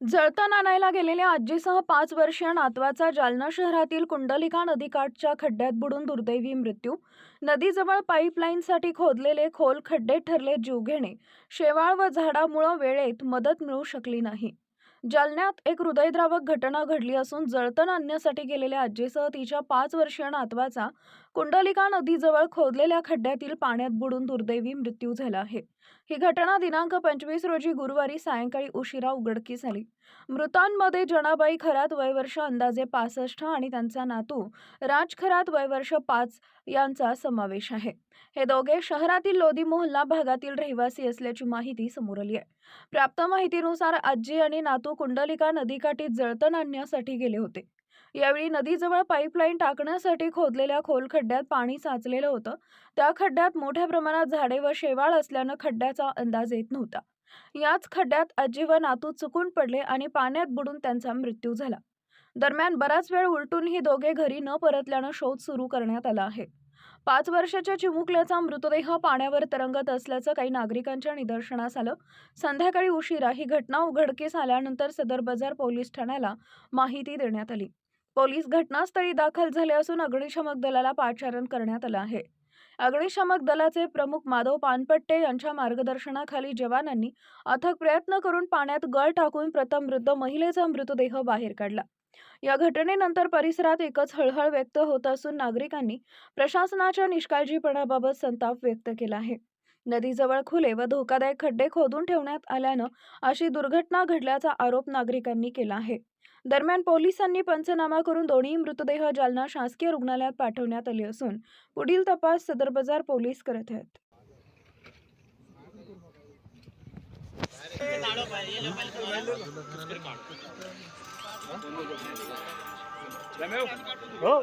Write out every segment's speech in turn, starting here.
जळतण आणायला गेलेल्या आजीसह पाच वर्षीय नातवाचा जालना शहरातील कुंडलिका नदीकाठच्या खड्ड्यात बुडून दुर्दैवी मृत्यू. नदीजवळ पाईपलाईनसाठी खोदलेले खोल खड्डे ठरले जीवघेणे शेवाळ व झाडामुळं वेळेत मदत मिळू शकली नाही. जालन्यात एक हृदयद्रावक घटना घडली असून जळतण आणण्यासाठी गेलेल्या आजीसह तिच्या पाच वर्षीय नातवाचा कुंडलिका नदीजवळ खोदलेल्या खड्ड्यातील पाण्यात बुडून दुर्दैवी मृत्यू झाला आहे. ही घटना दिनांक पंचवीस रोजी गुरुवारी सायंकाळी उशिरा उघडकीस आली. मृतांमध्ये जनाबाई खरात वयवर्ष अंदाजे पासष्ट आणि त्यांचा नातू राज खरात वयवर्ष पाच यांचा समावेश आहे. हे दोघे शहरातील लोधी मोहल्ला भागातील रहिवासी असल्याची माहिती समोर आली आहे. प्राप्त माहितीनुसार आजी आणि नातू कुंडलिका नदीकाठी जळतण आणण्यासाठी गेले होते. यावेळी नदीजवळ पाईपलाईन टाकण्यासाठी खोदलेल्या खोल खड्ड्यात पाणी साचलेलं होतं. त्या खड्ड्यात मोठ्या प्रमाणात झाडे व शेवाळ असल्यानं खड्ड्याचा अंदाज येत नव्हता. याच खड्ड्यात आजी व नातू चुकून पडले आणि पाण्यात बुडून त्यांचा मृत्यू झाला. दरम्यान बराच वेळ उलटून ही दोघे घरी न परतल्यानं शोध सुरू करण्यात आला आहे. पाच वर्षाच्या चिमुकल्याचा मृतदेह पाण्यावर तरंगत असल्याचं काही नागरिकांच्या निदर्शनास आलं. संध्याकाळी उशिरा ही घटना उघडकीस आल्यानंतर सदर बाजार पोलीस ठाण्याला माहिती देण्यात आली. पोलीस घटनास्थळी दाखल झाले असून अग्निशमक दलाला पाचारण करण्यात आलं आहे. अग्निशमक दलाचे प्रमुख माधव पानपट्टे यांच्या मार्गदर्शनाखाली जवानांनी अथक प्रयत्न करून पाण्यात गळ टाकून प्रथम वृद्ध महिलेचा मृतदेह बाहेर काढला. या घटनेनंतर परिसरात एकच हळहळ व्यक्त होत असून नागरिकांनी प्रशासनाच्या निष्काळजीपणाबाबत संताप व्यक्त केला आहे. नदीजवळ खुले व धोकादायक खड्डे खोदून ठेवण्यात आल्यानं अशी दुर्घटना घडल्याचा आरोप नागरिकांनी केला आहे. दरम्यान पोलिसांनी पंचनामा करून दोन्ही मृतदेह जालना शासकीय रुग्णालयात पाठवण्यात आले असून पुढील तपास सदर बाजार पोलीस करत आहेत. हो.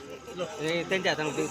त्यांच्या हाताने